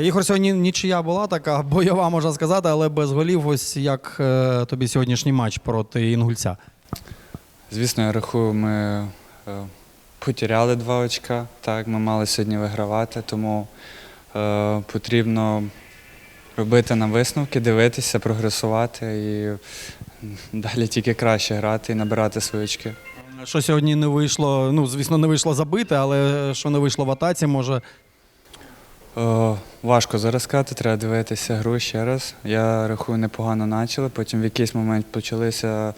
Ігор, сьогодні нічия була така бойова, можна сказати, але без голів. Ось як е, тобі сьогоднішній матч проти Інгульця. Звісно, я рахую, ми е, потеряли два очка. Так, ми мали сьогодні вигравати, тому е, потрібно робити нам висновки, дивитися, прогресувати і далі тільки краще грати і набирати свої очки. Що сьогодні не вийшло, ну, звісно, не вийшло забити, але що не вийшло в атаці, може. Е, важко зараз сказати, треба дивитися гру ще раз. Я рахую, непогано почали. Потім в якийсь момент почалися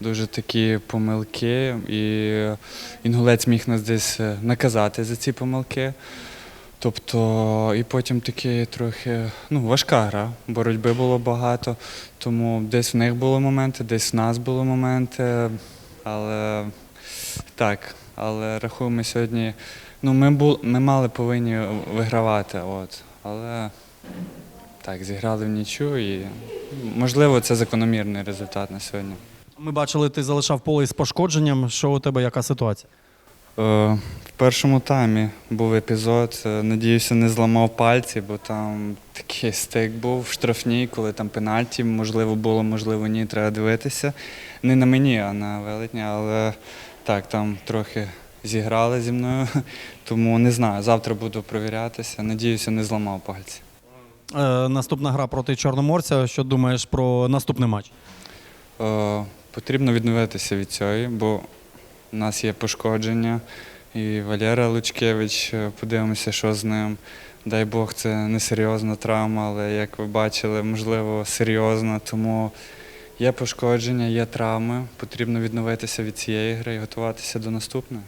дуже такі помилки, і інгулець міг нас десь е, наказати за ці помилки. Тобто, і потім такі трохи ну, важка гра, боротьби було багато, тому десь в них були моменти, десь в нас були моменти. Але так, але рахуємо сьогодні. Ну, ми, бу, ми мали повинні вигравати, от. але так, зіграли в нічу і можливо це закономірний результат на сьогодні. Ми бачили, ти залишав поле з пошкодженням. Що у тебе яка ситуація? Е, в першому таймі був епізод, е, надіюся, не зламав пальці, бо там такий стик був в штрафній, коли там пенальті, можливо, було, можливо, ні, треба дивитися. Не на мені, а на велетні, але так, там трохи зіграли зі мною, тому не знаю. Завтра буду провірятися. Надіюся, не зламав пальці. Е, наступна гра проти Чорноморця. Що думаєш про наступний матч? Е, потрібно відновитися від цього, бо у нас є пошкодження. І Валера Лучкевич, е, подивимося, що з ним. Дай Бог, це не серйозна травма, але як ви бачили, можливо, серйозна. Тому є пошкодження, є травми. Потрібно відновитися від цієї гри і готуватися до наступної.